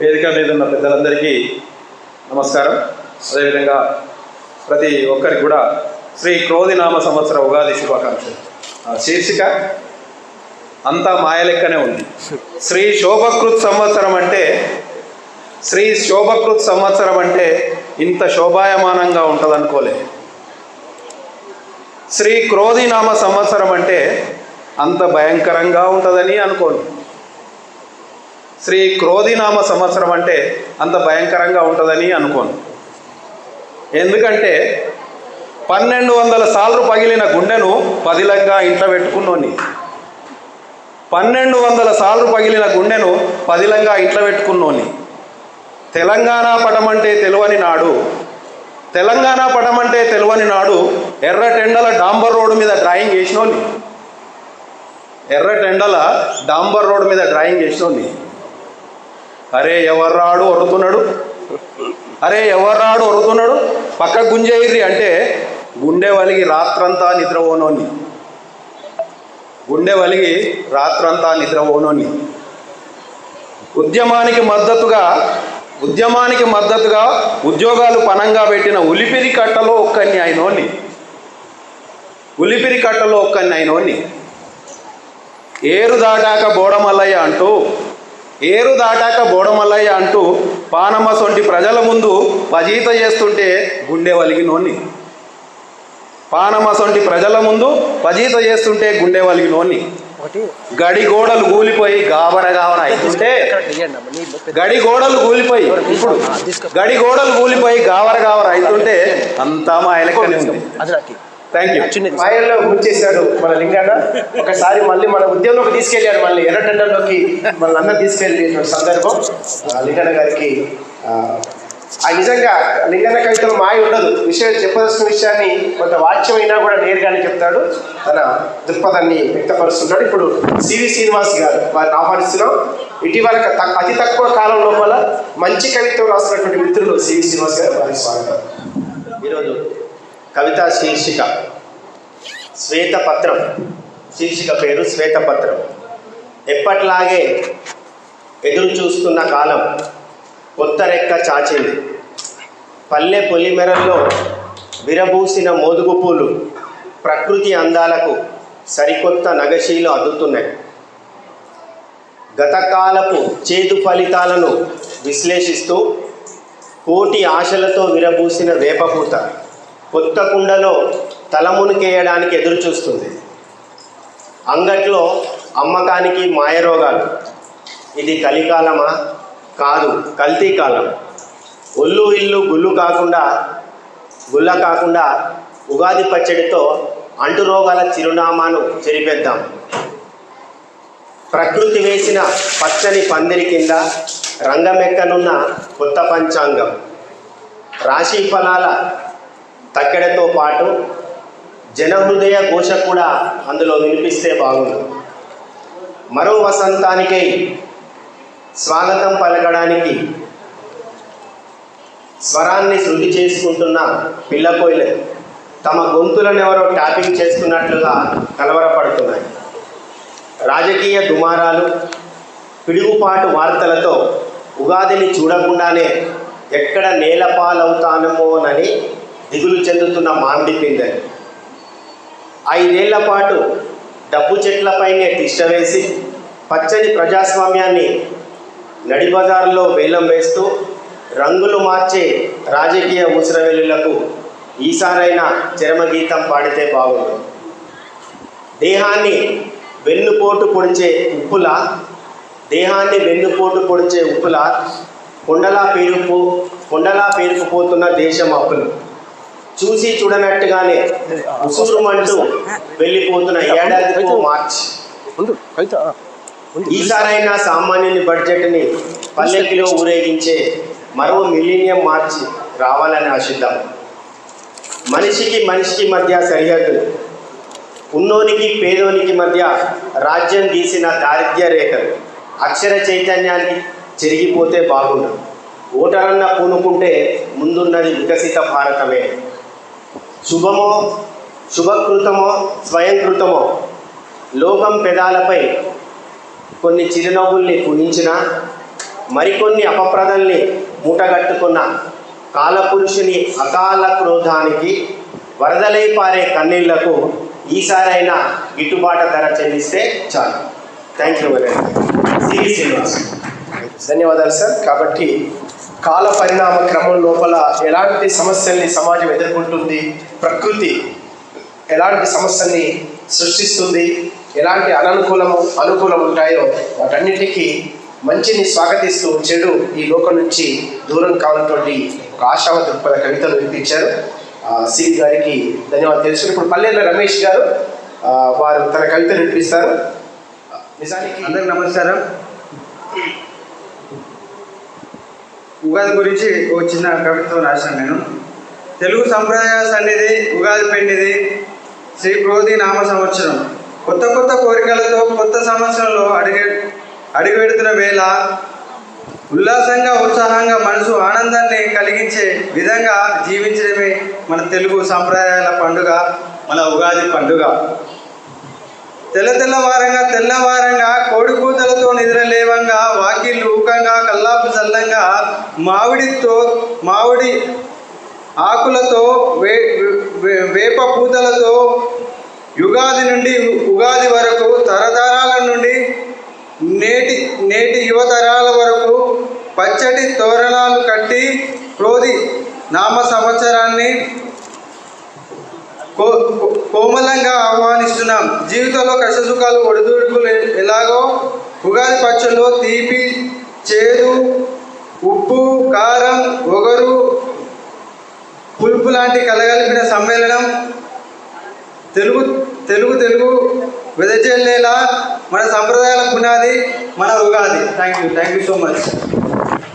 వేదిక మీద ఉన్న పెద్దలందరికీ నమస్కారం. అదేవిధంగా ప్రతి ఒక్కరికి కూడా శ్రీ క్రోధినామ సంవత్సర ఉగాది శుభాకాంక్షలు. ఆ శీర్షిక అంతా మాయలెక్కనే ఉంది. శ్రీ శోభకృత్ సంవత్సరం అంటే శ్రీ శోభకృత్ సంవత్సరం అంటే ఇంత శోభాయమానంగా ఉంటుంది అనుకోలే శ్రీ క్రోధినామ సంవత్సరం అంటే అంత భయంకరంగా ఉంటుందని అనుకోను. శ్రీ క్రోధినామ సంవత్సరం అంటే అంత భయంకరంగా ఉంటుందని అనుకోను. ఎందుకంటే పన్నెండు వందల సార్లు పగిలిన గుండెను పదిలంగా ఇంట్లో పెట్టుకున్నోని పన్నెండు వందల సార్లు పగిలిన గుండెను పదిలంగా ఇంట్లో పెట్టుకున్నోని తెలంగాణ పటమంటే తెలువని నాడు తెలంగాణ పటమంటే తెలువని నాడు ఎర్రటెండల డాంబర్ రోడ్డు మీద డ్రాయింగ్ చేసినోని ఎర్రటెండల డాంబర్ రోడ్డు మీద డ్రాయింగ్ చేసినోని అరే ఎవర్రాడు ఒరుతున్నాడు అరే ఎవర్రాడు ఒరుతున్నాడు పక్క గుంజేయిర్రి అంటే గుండె వలిగి రాత్రంతా నిద్రపోనోని గుండె వలిగి రాత్రంతా నిద్రపోనోని ఉద్యమానికి మద్దతుగా ఉద్యమానికి మద్దతుగా ఉద్యోగాలు పనంగా పెట్టిన ఉలిపిరి కట్టలో ఒక్కని ఆయనోని ఉలిపిరి కట్టలో ఒక్కని ఆయనోని ఏరు దాటాక బోడమల్లయ్య అంటూ ఏరు దాటాక బోడమల్లయ్య అంటూ పానమ్మ సొంటి ప్రజల ముందు పజీత చేస్తుంటే గుండె వలిగినోని పానమ్మ సొంటి ప్రజల ముందు పజీత చేస్తుంటే గుండె వలిగినోని ఒకటి. గడి గోడలు కూలిపోయి గాబర గాబర అవుతుంటే గడి గోడలు కూలిపోయి ఇప్పుడు గడి గోడలు కూలిపోయి గావర గావర అవుతుంటే అంతా మా ఎలక్కనే ఉంది. అది నాకు థ్యాంక్ యూ మాయల్లో ముంచేశాడు మన లింగన్న ఒకసారి మళ్ళీ మన ఉద్యమంలోకి తీసుకెళ్ళాడు మళ్ళీ ఎర్ర టెండర్లోకి మన అందరూ తీసుకెళ్ళి సందర్భం. ఆ, లింగన్న గారికి ఆ, నిజంగా లింగన్న కవితలో మాయ ఉండదు. విషయం చెప్పదలసిన విషయాన్ని కొంత వాచ్యం అయినా కూడా నేరుగానే చెప్తాడు. తన దృక్పథాన్ని వ్యక్తపరుస్తున్నాడు. ఇప్పుడు సివి శ్రీనివాస్ గారు వారిని ఆహ్వానిస్తున్నాం. ఇటీవల త- అతి తక్కువ కాలం లోపల మంచి కవిత్వం రాస్తున్నటువంటి మిత్రులు సివి శ్రీనివాస్ గారు. వారికి స్వాగతం. ఈరోజు కవితా శీర్షిక. శ్వేతపత్రం. శీర్షిక పేరు శ్వేతపత్రం. ఎప్పట్లాగే ఎదురు చూస్తున్న కాలం కొత్త రెక్క చాచింది. పల్లె పొలిమెరల్లో విరబూసిన మోదుగు పూలు ప్రకృతి అందాలకు సరికొత్త నగశీలు అద్దుతున్నాయి. గతకాలపు చేదు ఫలితాలను విశ్లేషిస్తూ కోటి ఆశలతో విరబూసిన వేపపూత కొత్త కుండలో తలమునికేయడానికి ఎదురు చూస్తుంది. అంగట్లో అమ్మకానికి మాయరోగాలు. ఇది కలికాలమా? కాదు కల్తీ కాలం ఒళ్ళు ఇల్లు గుళ్ళు కాకుండా గుళ్ళ కాకుండా ఉగాది పచ్చడితో అంటు రోగాల చిరునామాను చెరిపేద్దాం. ప్రకృతి వేసిన పచ్చని పందిరి కింద రంగమెక్కనున్న కొత్త పంచాంగం. రాశి ఫలాల తక్కెడతో పాటు జనహృదయ ఘోష కూడా అందులో వినిపిస్తే బాగుంది మరో వసంతానికై స్వాగతం పలకడానికి స్వరాన్ని శృతి చేసుకుంటున్న పిల్లకోయిలు తమ గొంతులను ఎవరో ట్యాపింగ్ చేస్తున్నట్లుగా కలవరపడుతున్నాయి. రాజకీయ దుమారాలు పిడుగుపాటు వార్తలతో ఉగాదిని చూడకుండానే ఎక్కడ నేలపాలవుతానమోనని దిగులు చెందుతున్న మామిడి ఐదేళ్ళ పాటు డబ్బు చెట్లపైనే తిష్టవేసి పచ్చని ప్రజాస్వామ్యాన్ని నడిబజార్లో వేలం వేస్తూ రంగులు మార్చే రాజకీయ ఊసరవెల్లులకు ఈసారైనా చరమగీతం పాడితే బాగుంది దేహాన్ని వెన్నుపోటు పొడిచే ఉప్పుల దేహాన్ని వెన్నుపోటు పొడిచే ఉప్పుల కొండలా పేరుపు కొండలా పేరుకుపోతున్న దేశం అప్పులు. చూసి చూడనట్టుగానే ఉసురుమంటూ వెళ్ళిపోతున్న ఏడాదికో మార్చ్. ఈసారైనా సామాన్యుని బడ్జెట్ని పల్లెకిలో ఊరేగించే మరో మిలీనియం మార్చి రావాలని ఆశిద్దాం. మనిషికి మనిషికి మధ్య సరిహద్దులు ఉన్నోనికి పేదోనికి మధ్య రాజ్యం గీసిన దారిద్ర్య రేఖలు అక్షర చైతన్యానికి చెరిగిపోతే బాగుండు. ఓటరన్న పూనుకుంటే ముందున్నది వికసిత భారతమే. శుభమో శుభకృతమో స్వయంకృతమో. లోకం పెదాలపై కొన్ని చిరునవ్వుల్ని కుహించిన మరికొన్ని అపప్రదల్ని మూటగట్టుకున్న కాలపురుషుని అకాల క్రోధానికి వరదలై పారే కన్నీళ్ళకు ఈసారైనా గిట్టుబాటు ధర చెల్లిస్తే చాలు. Thank you very much C V Srinivas ధన్యవాదాలు సార్ కాబట్టి కాల పరిణామ క్రమం లోపల ఎలాంటి సమస్యల్ని సమాజం ఎదుర్కొంటుంది ప్రకృతి ఎలాంటి సమస్యల్ని సృష్టిస్తుంది ఎలాంటి అననుకూలము అనుకూలం ఉంటాయో వాటన్నిటికీ మంచిని స్వాగతిస్తూ చెడు ఈ లోకం నుంచి దూరం కావాలన్నటువంటి ఒక ఆశావ దృక్పథ కవితలు వినిపించారు సిరి గారికి ధన్యవాదాలు తెలుసు. ఇప్పుడు పల్లెల రమేష్ గారు వారు తన కవితలు వినిపిస్తారు. నిజానికి అందరికి నమస్కారం. ఉగాది గురించి ఒక చిన్న కవిత్వం రాశాను నేను. తెలుగు సంప్రదాయ సన్నిధి ఉగాది పెండిది శ్రీ క్రోధి నామ సంవత్సరం. కొత్త కొత్త కోరికలతో కొత్త సంవత్సరంలో అడిగే అడుగుపెడుతున్న వేళ ఉల్లాసంగా ఉత్సాహంగా మనసు ఆనందాన్ని కలిగించే విధంగా జీవించడమే మన తెలుగు సాంప్రదాయాల పండుగ మన ఉగాది పండుగ. తెల్ల తెల్లవారంగా తెల్లవారంగా కోడి కూతలతో నిద్రలేవంగా వాకిళ్ళు ఊకంగా కల్లాపు చల్లంగా మామిడితో మామిడి ఆకులతో వే వే- వేప పూతలతో యుగాది నుండి ఉగాది వరకు తరతరాల నుండి నేటి నేటి యువతరాల వరకు పచ్చటి తోరణాలు కట్టి క్రోధి నామ సంవత్సరాన్ని కో- కోమలంగా ఆహ్వానిస్తున్నాం. జీవితంలో కష్టసుఖాలు ఒడిదుడుకులు ఎలాగో ఉగాది పచ్చళ్ళు తీపి చేదు ఉప్పు కారం ఒగరు పులుపు లాంటి కలగలిపిన సమ్మేళనం తెలుగు తెలుగు తెలుగు వెదజల్లేలా మన సంప్రదాయాల పునాది మన Ugadi. Thank you thank you so much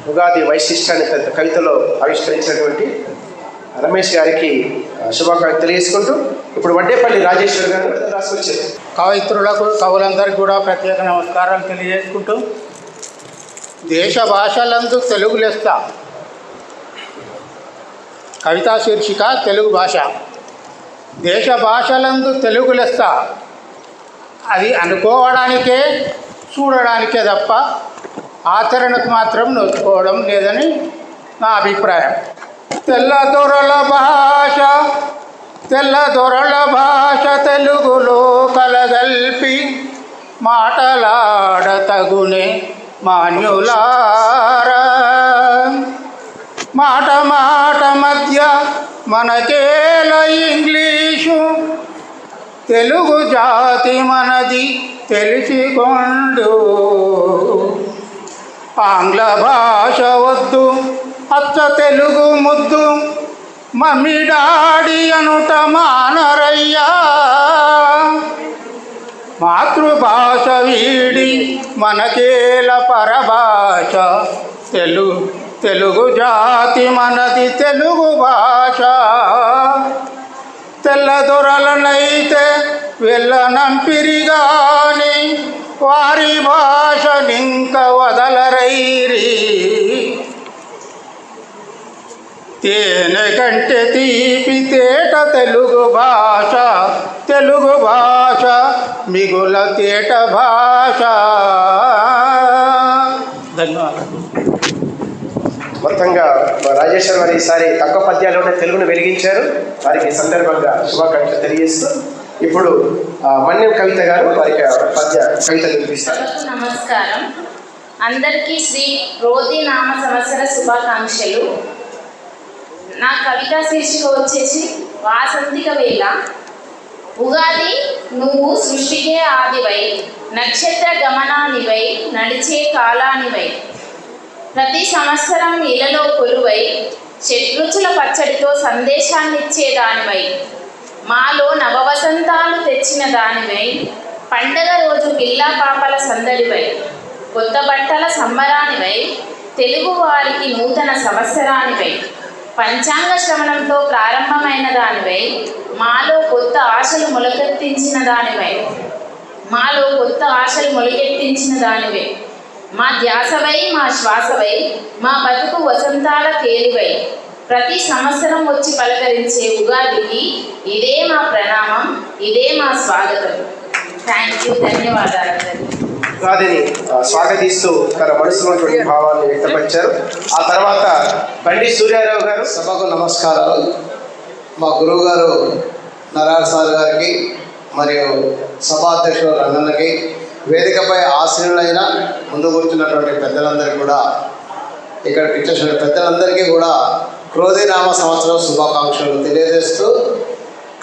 Ugadi వైశిష్టాన్ని కవితలో ఆవిష్కరించినటువంటి రమేష్ గారికి శుభాకాంక్షలు తెలియజేసుకుంటూ ఇప్పుడు వడ్డేపల్లి రాజేశ్వర్ గారు రాసుకొచ్చారు. కవయిత్రులకు కవులందరికీ కూడా ప్రత్యేక నమస్కారాలు తెలియజేసుకుంటూ దేశ భాషలందు తెలుగు లెస్త కవితా శీర్షిక తెలుగు భాష. దేశ భాషలందు తెలుగు లెస్త అది అనుకోవడానికే చూడడానికే తప్ప ఆచరణకు మాత్రం నొచ్చుకోవడం లేదని నా అభిప్రాయం. తెల్ల దొరల భాష తెల్ల దొరల భాష తెలుగులో కలగల్పి మాటలాడతగునే మాన్యులారా. మాట మాట మధ్య మనకేల ఇంగ్లీషు? తెలుగు జాతి మనది తెలిసికొండు. ఆంగ్ల భాష వద్దు అచ్చ తెలుగు ముద్దు మమిడాడి అనుట మానరయ్యా. మాతృభాష వీడి మనకేల పరభాష. తెలుగు తెలుగు జాతి మనది తెలుగు భాష. తెల్లదొరలనైతే వెళ్ళనంపిరిగాని వారి భాషనింక వదలరైరీ. తేనె కంటే తీపి తేట తెలుగు భాష తెలుగు భాష మిగుల తేట భాష. ధన్యవాదాలు. మొత్తంగా రాజేశ్వర్ వారు ఈసారి తక్కువ పద్యాల్లోనే తెలుగును వెలిగించారు. వారికి సందర్భంగా శుభాకాంక్షలు తెలియజేస్తూ ఇప్పుడు మన్యం కవిత గారు వారికి పద్య కవితలు వినిపిస్తారు. నమస్కారం. అందరికీ శ్రీ రోది నామ సంవత్సర శుభాకాంక్షలు. నా కవిత శీర్షిక వచ్చేసి వాసంతిక వేళ. ఉగాది నువ్వు సృష్టికే ఆదివై నక్షత్ర గమనానివై నడిచే కాలానివై. ప్రతి సంవత్సరం ఇలలో కొలువై షడ్రుచుల పచ్చడితో సందేశాన్నిచ్చే దానివై మాలో నవవసంతాలు తెచ్చిన దానివై పండగ రోజు పిల్లా పాపల సందడివై. కొత్త బట్టల సంబరానివై తెలుగు వారికి నూతన సంవత్సరానివై. పంచాంగ శ్రవణంతో ప్రారంభమైన దానివై మాలో కొత్త ఆశలు మొలకెత్తించిన దానివై. మాలో కొత్త ఆశలు మొలకెత్తించిన దానివే. మా ధ్యాసవై మా శ్వాసవై మా బతుకు వసంతాల తేలివై ప్రతి సంవత్సరం వచ్చి పలకరించే ఉగాదికి ఇదే మా ప్రణామం ఇదే మా స్వాగతం. థ్యాంక్ యూ ధన్యవాదాలు. ఉగాదిని స్వాగతిస్తూ తన మనసులో భావాన్ని వ్యక్తపరిచారు. ఆ తర్వాత బండి సూర్యారావు గారు సభకు నమస్కారాలు. మా గురువు గారు నారాయణ సార్ గారికి మరియు సభాధ్యక్షుడు రంగన్నకి వేదికపై ఆశీనులైన ముందు కూర్చున్నటువంటి పెద్దలందరికీ కూడా ఇక్కడ ఇచ్చేసిన పెద్దలందరికీ కూడా క్రోధినామ సంవత్సరం శుభాకాంక్షలు తెలియజేస్తూ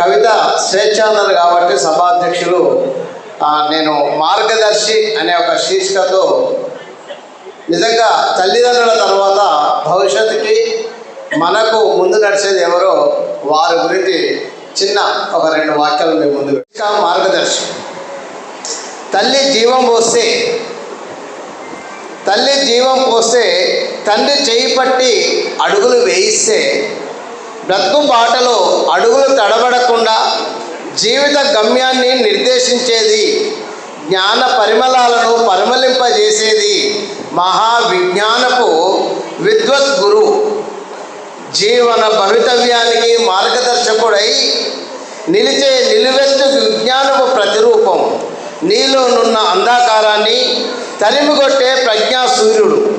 కవిత స్వేచ్ఛాందరు కాబట్టి సభాధ్యక్షులు నేను మార్గదర్శి అనే ఒక శీర్షికతో నిజంగా తల్లిదండ్రుల తర్వాత భవిష్యత్తుకి మనకు ముందు నడిచేది ఎవరో వారి గురించి చిన్న ఒక రెండు వాక్యాలు మేము ముందు మార్గదర్శి. తల్లి జీవం పోస్తే తల్లి జీవం పోస్తే తండ్రి చేయి పట్టి అడుగులు వేయిస్తే బ్రతుకు బాటలో అడుగులు తడబడకుండా జీవిత గమ్యాన్ని నిర్దేశించేది జ్ఞాన పరిమళాలను పరిమళింపజేసేది మహా విజ్ఞానపు విద్వత్ గురు. జీవన భవితవ్యానికి మార్గదర్శకుడై నిలిచే నిలువెత్తు విజ్ఞానపు ప్రతిరూపం. నీలోనున్న అంధాకారాన్ని తరిమిగొట్టే ప్రజ్ఞా సూర్యుడు.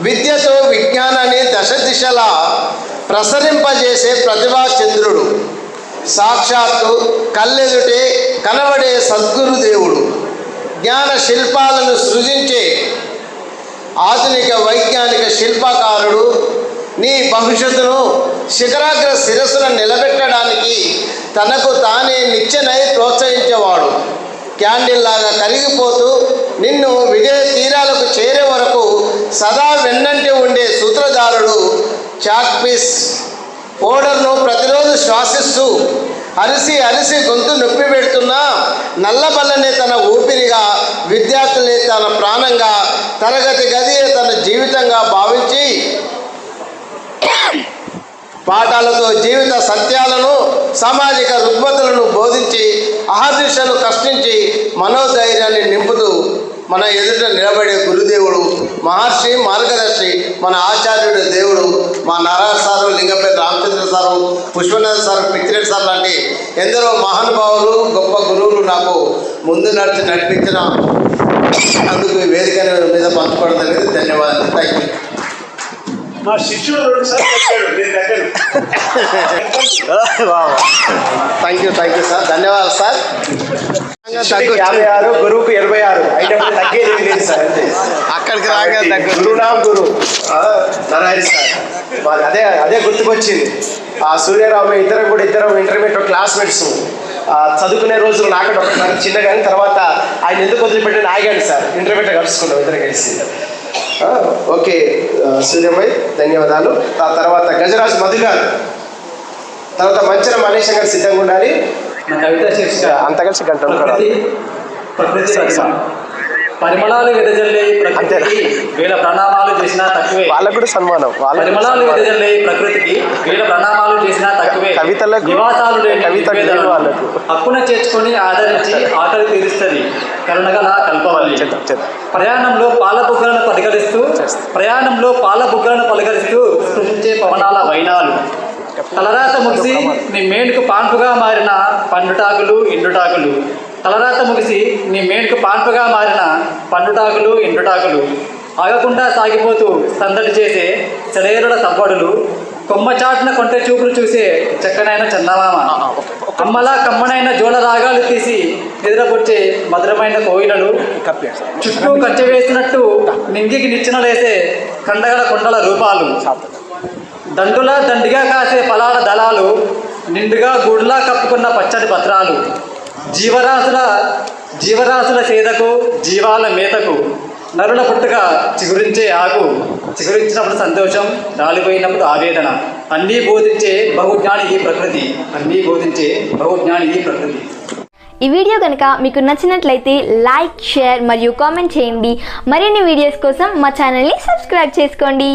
విద్యతో విజ్ఞానాన్ని దశ దిశలా ప్రసరింపజేసే ప్రతిభా చంద్రుడు. సాక్షాత్తు కళ్ళెదుటే కనబడే సద్గురు దేవుడు. జ్ఞాన శిల్పాలను సృజించే ఆధునిక వైజ్ఞానిక శిల్పకారుడు నీ భవిష్యత్తును శిఖరాగ్ర శిరస్సును నిలబెట్టడానికి తనకు తానే నిత్యనై ప్రోత్సహించేవాడు. క్యాండిల్ లాగా కరిగిపోతూ నిన్ను విజయ తీరాలకు చేరే వరకు సదా వెన్నంటి ఉండే సూత్రధారుడు చాక్పిస్ ఓడ ఓడర్ను అరిసి అరిసి గొంతు నొప్పి పెడుతున్నా నల్లబల్లనే తన ఊపిరిగా విద్యార్థులే తన ప్రాణంగా తరగతి గదియే తన జీవితంగా భావించి పాఠాలతో జీవిత సత్యాలను సామాజిక రుగ్మతలను బోధించి అహర్నిశలు కష్టించి మనోధైర్యాన్ని నింపుతూ మన ఎదుట నిలబడే గురుదేవుడు మహర్షి మార్గదర్శి మన ఆచార్యుడు దేవుడు మా Narayana sir Lingapet Ramachandra sir Pushpanatha sir Pichireddy sir లాంటి ఎందరో మహానుభావులు గొప్ప గురువులు నాకు ముందు నడిచి నడిపించిన అందుకు వేదిక మీద పంచుకోవడం జరిగింది. ధన్యవాదాలు. థ్యాంక్ యూ మా శిష్యుడు నేను దగ్గర thank you thank you sir ధన్యవాదాలు సార్ యాభై ఆరు గురువుకు ఎనభై ఆరు. అయినప్పుడు తగ్గేది లేదు సార్ అక్కడికి రాగా దగ్గర గురునాం గురు. నారాయణ సార్. మాది అదే అదే గుర్తుకొచ్చింది. ఆ సూర్యరావు ఇద్దరం కూడా ఇద్దరం ఇంటర్మీడియట్ క్లాస్మేట్స్ చదువుకునే రోజులు నాకంటే ఒకసారి చిన్నగాని తర్వాత ఆయన ఎందుకు వదిలిపెట్టి ఆగాను సార్ ఇంటర్మీడియట్ కలుసుకున్నాం ఇద్దరం కలిసి. ఓకే సూర్యభాయ్ ధన్యవాదాలు. ఆ తర్వాత గజరాజ్ మధు గారు తర్వాత మంచిన మనీష్ గారు సిద్ధంగా ఉండాలి. అంత కలిసి గంట. పరిమళాలు వెదజల్లే ప్రకృతికి వేల ప్రణామాలు చేసినా తక్కువే. వాళ్ళకు కూడా సన్మానం పరిమళాలు వెదజల్లే ప్రకృతికి వేల ప్రణామాలు చేసినా తక్కువే. కవితలకు, నివాసాలు లేని కవిత వాళ్ళకు. హక్కున చేర్చుకొని ఆదరించి ఆకలి తీరుస్తుంది. కరుణగల కల్పవల్లి. ప్రయాణంలో పాల బుగ్గలను పలకరిస్తూ ప్రయాణంలో పాల బుగ్గలను పలకరిస్తూ స్పృశించే పవనాల వైనాలు. తలరాత ముగిసి నీ మేలుకు పాన్పుగా మారిన పండుటాకులు ఎండుటాకులు తలరాత ముగిసి నీ మేలుకు పాన్పుగా మారిన పండుటాకులు ఎండుటాకులు ఆగకుండా సాగిపోతూ సందడి చేసే సెలయేరుల సవ్వడులు కొమ్మ చాటున కొంట చూపులు చూసే చక్కనైన చందమామ. అమ్మలా కమ్మనైన జోల రాగాలు తీసి నిద్రపుచ్చే మధురమైన కోయిలలు చుట్టూ కంచె వేసినట్టు నింగికి నిచ్చెనలేసే కండగల కొండల రూపాలు. దండులా దండిగా కాసే ఫలాల దళాలు నిండుగా గూడులా కప్పుకున్న పచ్చడి పత్రాలు. జీవరాశుల జీవరాశుల సేదకు జీవాల మేతకు. నరుల పుట్టుక చిగురించే ఆకు చిగురించినప్పుడు సంతోషం రాలిపోయినప్పుడు ఆవేదన. అన్నీ బోధించే బహుజ్ఞాని ఈ ప్రకృతి. అన్నీ బోధించే బహుజ్ఞాని ఈ ప్రకృతి. ఈ వీడియో కనుక మీకు నచ్చినట్లయితే లైక్ షేర్ మరియు కామెంట్ చేయండి. మరిన్ని వీడియోస్ కోసం మా ఛానల్ని సబ్స్క్రైబ్ చేసుకోండి.